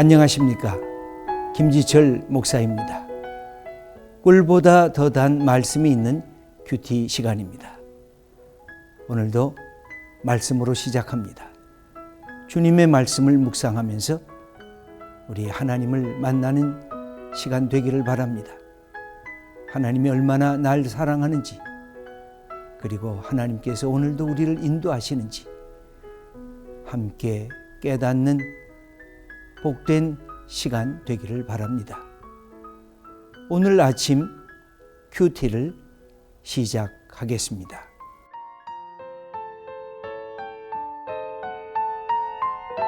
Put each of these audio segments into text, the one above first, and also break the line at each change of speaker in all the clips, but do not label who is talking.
안녕하십니까. 김지철 목사입니다. 꿀보다 더 단 말씀이 있는 큐티 시간입니다. 오늘도 말씀으로 시작합니다. 주님의 말씀을 묵상하면서 우리 하나님을 만나는 시간 되기를 바랍니다. 하나님이 얼마나 날 사랑하는지, 그리고 하나님께서 오늘도 우리를 인도하시는지 함께 깨닫는 복된 시간 되기를 바랍니다. 오늘 아침 큐티를 시작하겠습니다.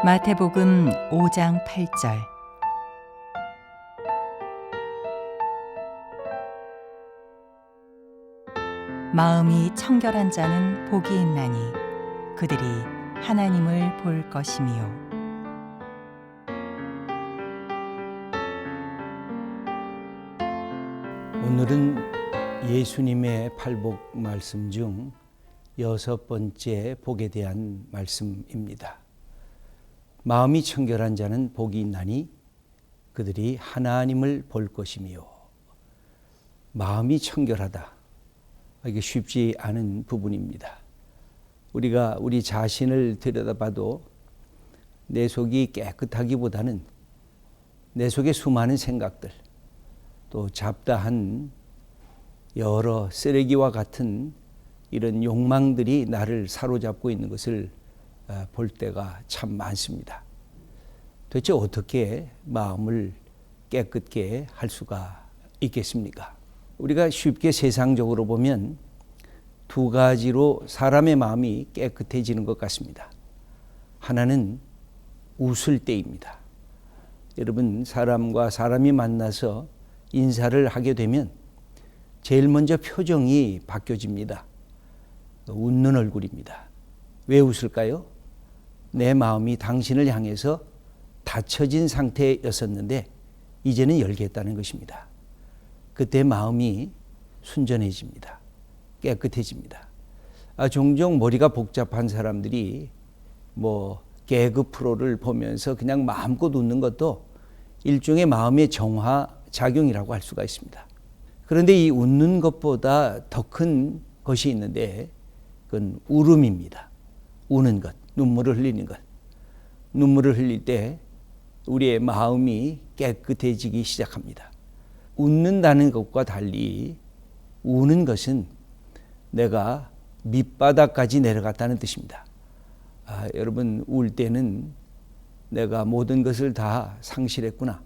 마태복음 5장 8절 마음이 청결한 자는 복이 있나니 그들이 하나님을 볼 것이미요
오늘은 예수님의 팔복 말씀 중 여섯 번째 복에 대한 말씀입니다. 마음이 청결한 자는 복이 있나니 그들이 하나님을 볼 것이며 마음이 청결하다. 이게 쉽지 않은 부분입니다. 우리가 우리 자신을 들여다봐도 내 속이 깨끗하기보다는 내 속에 수많은 생각들, 또 잡다한 여러 쓰레기와 같은 이런 욕망들이 나를 사로잡고 있는 것을 어, 볼 때가 참 많습니다. 도대체 어떻게 마음을 깨끗게 할 수가 있겠습니까? 우리가 쉽게 세상적으로 보면 두 가지로 사람의 마음이 깨끗해지는 것 같습니다. 하나는 웃을 때입니다. 여러분, 사람과 사람이 만나서 인사를 하게 되면 제일 먼저 표정이 바뀌어집니다. 웃는 얼굴입니다. 왜 웃을까요? 내 마음이 당신을 향해서 닫혀진 상태였었는데 이제는 열겠다는 것입니다. 그때 마음이 순전해집니다. 깨끗해집니다. 아, 종종 머리가 복잡한 사람들이 뭐 개그 프로를 보면서 그냥 마음껏 웃는 것도 일종의 마음의 정화 작용이라고 할 수가 있습니다. 그런데 이 웃는 것보다 더 큰 것이 있는데 그건 울음입니다. 우는 것, 눈물을 흘리는 것. 눈물을 흘릴 때 우리의 마음이 깨끗해지기 시작합니다. 웃는다는 것과 달리 우는 것은 내가 밑바닥까지 내려갔다는 뜻입니다. 아, 여러분 울 때는 내가 모든 것을 다 상실했구나.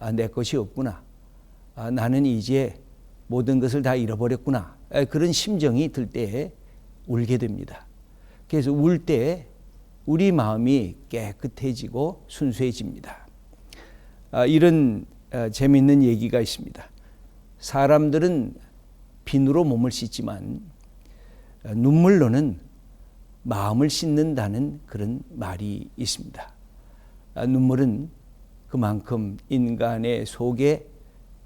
아, 내 것이 없구나. 아, 나는 이제 모든 것을 다 잃어버렸구나. 아, 그런 심정이 들 때에 울게 됩니다. 그래서 울 때 우리 마음이 깨끗해지고 순수해집니다. 아, 이런 아, 재미있는 얘기가 있습니다. 사람들은 비누로 몸을 씻지만 아, 눈물로는 마음을 씻는다는 그런 말이 있습니다. 아, 눈물은 그만큼 인간의 속에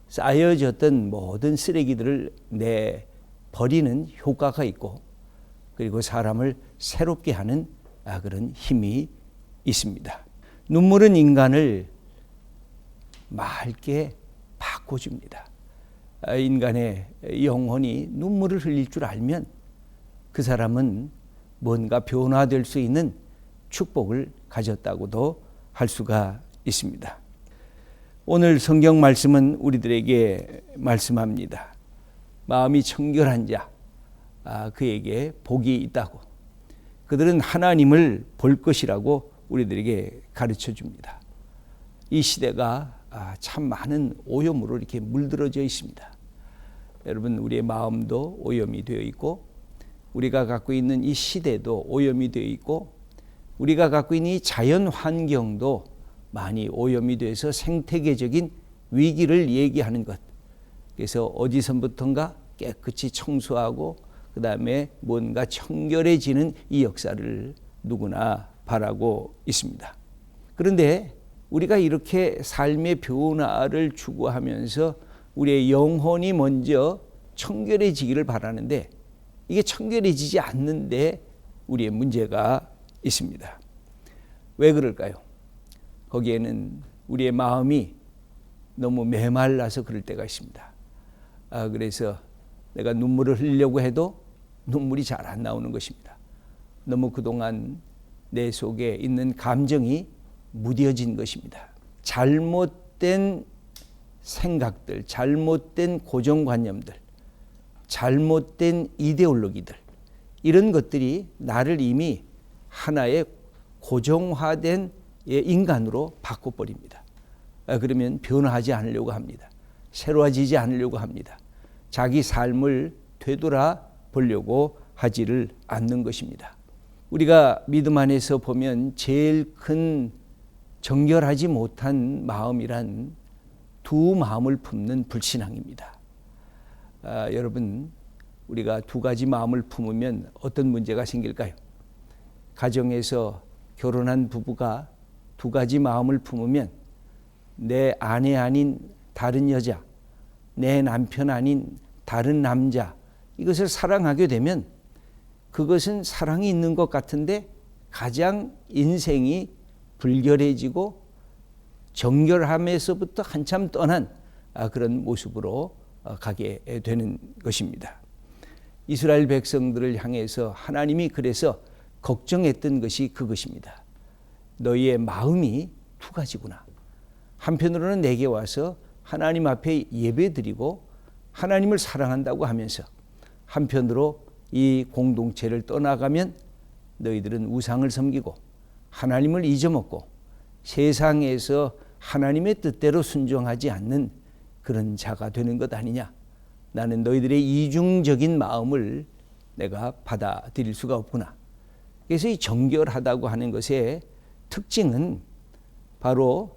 쌓여졌던 모든 쓰레기들을 내 버리는 효과가 있고 그리고 사람을 새롭게 하는 아, 그런 힘이 있습니다. 눈물은 인간을 맑게 바꿔줍니다. 아, 인간의 영혼이 눈물을 흘릴 줄 알면 그 사람은 뭔가 변화될 수 있는 축복을 가졌다고도 할 수가 있습니다. 오늘 성경 말씀은 우리들에게 말씀합니다. 마음이 청결한 자, 아, 그에게 복이 있다고. 그들은 하나님을 볼 것이라고 우리들에게 가르쳐 줍니다. 이 시대가 아, 참 많은 오염으로 이렇게 물들어져 있습니다. 여러분, 우리의 마음도 오염이 되어 있고, 우리가 갖고 있는 이 시대도 오염이 되어 있고, 우리가 갖고 있는 이 자연 환경도 많이 오염이 돼서 생태계적인 위기를 얘기하는 것. 그래서 어디선부턴가 깨끗이 청소하고 그 다음에 뭔가 청결해지는 이 역사를 누구나 바라고 있습니다. 그런데 우리가 이렇게 삶의 변화를 추구하면서 우리의 영혼이 먼저 청결해지기를 바라는데 이게 청결해지지 않는데 우리의 문제가 있습니다. 왜 그럴까요? 거기에는 우리의 마음이 너무 메말라서 그럴 때가 있습니다. 아, 그래서 내가 눈물을 흘리려고 해도 눈물이 잘 안 나오는 것입니다. 너무 그동안 내 속에 있는 감정이 무뎌진 것입니다. 잘못된 생각들, 잘못된 고정관념들, 잘못된 이데올로기들, 이런 것들이 나를 이미 하나의 고정화된 인간으로 바꿔버립니다. 아, 그러면 변화하지 않으려고 합니다. 새로워지지 않으려고 합니다. 자기 삶을 되돌아 보려고 하지를 않는 것입니다. 우리가 믿음 안에서 보면 제일 큰 정결하지 못한 마음이란 두 마음을 품는 불신앙입니다. 아, 여러분, 우리가 두 가지 마음을 품으면 어떤 문제가 생길까요? 가정에서 결혼한 부부가 두 가지 마음을 품으면 내 아내 아닌 다른 여자, 내 남편 아닌 다른 남자, 이것을 사랑하게 되면 그것은 사랑이 있는 것 같은데 가장 인생이 불결해지고 정결함에서부터 한참 떠난 아, 그런 모습으로 어, 가게 되는 것입니다. 이스라엘 백성들을 향해서 하나님이 그래서 걱정했던 것이 그것입니다. 너희의 마음이 두 가지구나. 한편으로는 내게 와서 하나님 앞에 예배드리고 하나님을 사랑한다고 하면서 한편으로 이 공동체를 떠나가면 너희들은 우상을 섬기고 하나님을 잊어먹고 세상에서 하나님의 뜻대로 순종하지 않는 그런 자가 되는 것 아니냐. 나는 너희들의 이중적인 마음을 내가 받아들일 수가 없구나. 그래서 이 정결하다고 하는 것의 특징은 바로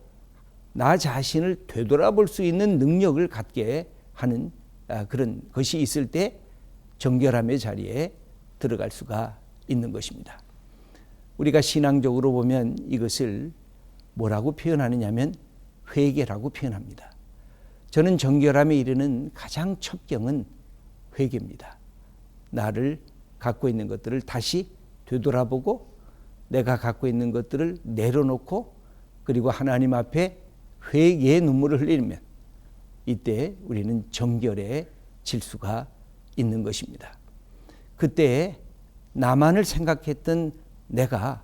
나 자신을 되돌아볼 수 있는 능력을 갖게 하는 아, 그런 것이 있을 때 정결함의 자리에 들어갈 수가 있는 것입니다. 우리가 신앙적으로 보면 이것을 뭐라고 표현하느냐면 회개라고 표현합니다. 저는 정결함에 이르는 가장 첩경은 회개입니다. 나를 갖고 있는 것들을 다시 되돌아보고 내가 갖고 있는 것들을 내려놓고 그리고 하나님 앞에 회개의 눈물을 흘리면 이때 우리는 정결해질 수가 있는 것입니다. 그때 나만을 생각했던 내가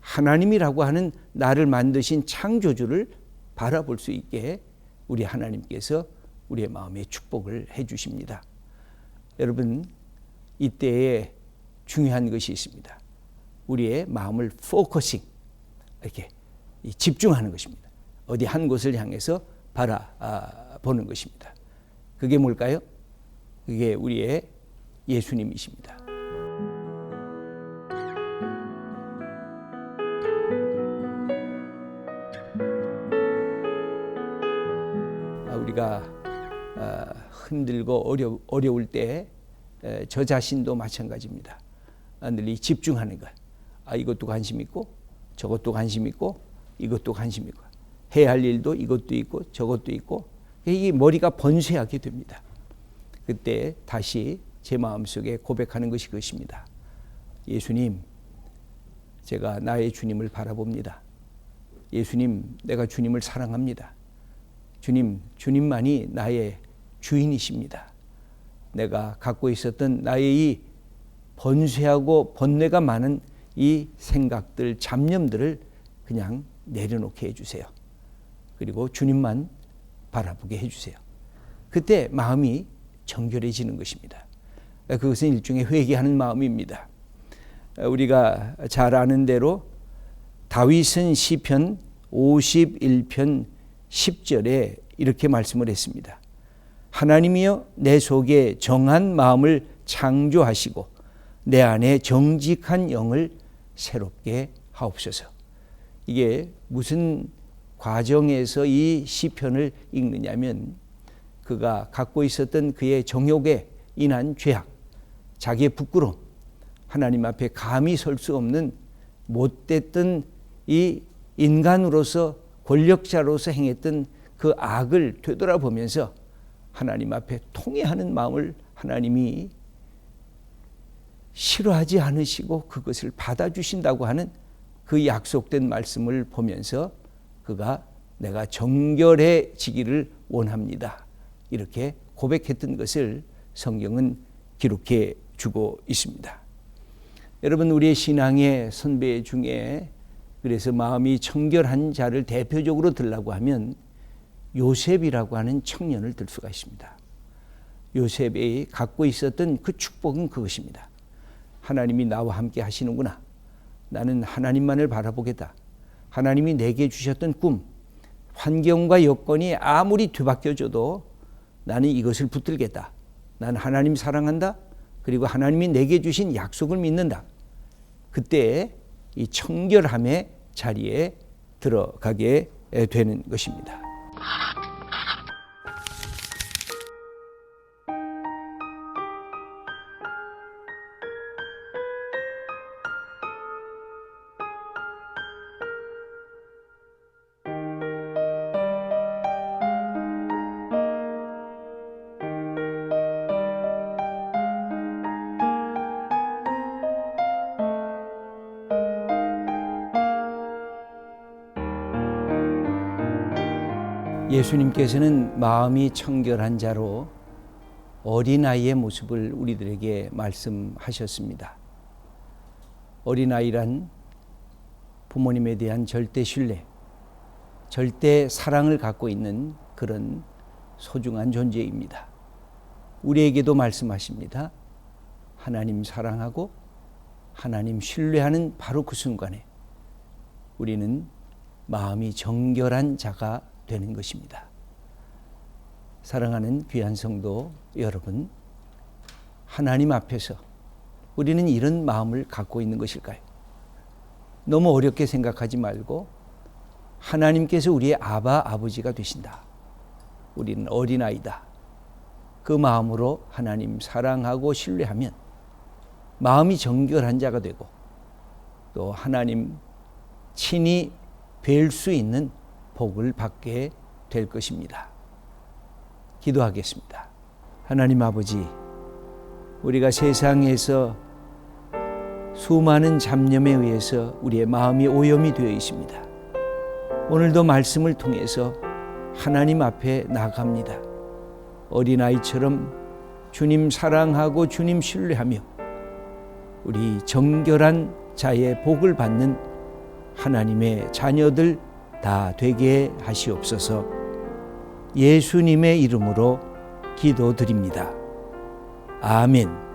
하나님이라고 하는 나를 만드신 창조주를 바라볼 수 있게 우리 하나님께서 우리의 마음에 축복을 해 주십니다. 여러분 이때에 중요한 것이 있습니다. 우리의 마음을 포커싱 이렇게 집중하는 것입니다. 어디 한 곳을 향해서 바라보는 것입니다. 그게 뭘까요? 그게 우리의 예수님이십니다. 아, 우리가 아, 흔들고 어려, 어려울 때 저 자신도 마찬가지입니다. 아, 늘 집중하는 것. 아, 이것도 관심 있고 저것도 관심 있고 이것도 관심 있고 해야 할 일도 이것도 있고 저것도 있고 이 머리가 번뇌하게 됩니다. 그때 다시 제 마음속에 고백하는 것이 그것입니다. 예수님, 제가 나의 주님을 바라봅니다. 예수님, 내가 주님을 사랑합니다. 주님, 주님만이 나의 주인이십니다. 내가 갖고 있었던 나의 이 번뇌하고 번뇌가 많은 이 생각들, 잡념들을 그냥 내려놓게 해주세요. 그리고 주님만 바라보게 해주세요. 그때 마음이 정결해지는 것입니다. 그것은 일종의 회개하는 마음입니다. 우리가 잘 아는 대로 다윗은 시편 51편 10절에 이렇게 말씀을 했습니다. 하나님이여 내 속에 정한 마음을 창조하시고 내 안에 정직한 영을 새롭게 하옵소서. 이게 무슨 과정에서 이 시편을 읽느냐면 그가 갖고 있었던 그의 정욕에 인한 죄악, 자기의 부끄러움, 하나님 앞에 감히 설 수 없는 못됐던 이 인간으로서 권력자로서 행했던 그 악을 되돌아보면서 하나님 앞에 통회하는 마음을 하나님이 싫어하지 않으시고 그것을 받아주신다고 하는 그 약속된 말씀을 보면서 그가 내가 정결해지기를 원합니다. 이렇게 고백했던 것을 성경은 기록해 주고 있습니다. 여러분 우리의 신앙의 선배 중에 그래서 마음이 청결한 자를 대표적으로 들라고 하면 요셉이라고 하는 청년을 들 수가 있습니다. 요셉이 갖고 있었던 그 축복은 그것입니다. 하나님이 나와 함께 하시는구나. 나는 하나님만을 바라보겠다. 하나님이 내게 주셨던 꿈, 환경과 여건이 아무리 뒤바뀌어져도 나는 이것을 붙들겠다. 나는 하나님 사랑한다. 그리고 하나님이 내게 주신 약속을 믿는다. 그때 이 청결함의 자리에 들어가게 되는 것입니다. 예수님께서는 마음이 청결한 자로 어린아이의 모습을 우리들에게 말씀하셨습니다. 어린아이란 부모님에 대한 절대 신뢰, 절대 사랑을 갖고 있는 그런 소중한 존재입니다. 우리에게도 말씀하십니다. 하나님 사랑하고 하나님 신뢰하는 바로 그 순간에 우리는 마음이 정결한 자가 되는 것입니다. 사랑하는 귀한 성도 여러분, 하나님 앞에서 우리는 이런 마음을 갖고 있는 것일까요? 너무 어렵게 생각하지 말고 하나님께서 우리의 아바 아버지가 되신다. 우리는 어린아이다. 그 마음으로 하나님 사랑하고 신뢰하면 마음이 정결한 자가 되고 또 하나님 친히 뵐 수 있는 복을 받게 될 것입니다. 기도하겠습니다. 하나님 아버지, 우리가 세상에서 수많은 잡념에 의해서 우리의 마음이 오염이 되어 있습니다. 오늘도 말씀을 통해서 하나님 앞에 나갑니다. 어린아이처럼 주님 사랑하고 주님 신뢰하며 우리 정결한 자의 복을 받는 하나님의 자녀들 다 되게 하시옵소서 예수님의 이름으로 기도드립니다. 아멘.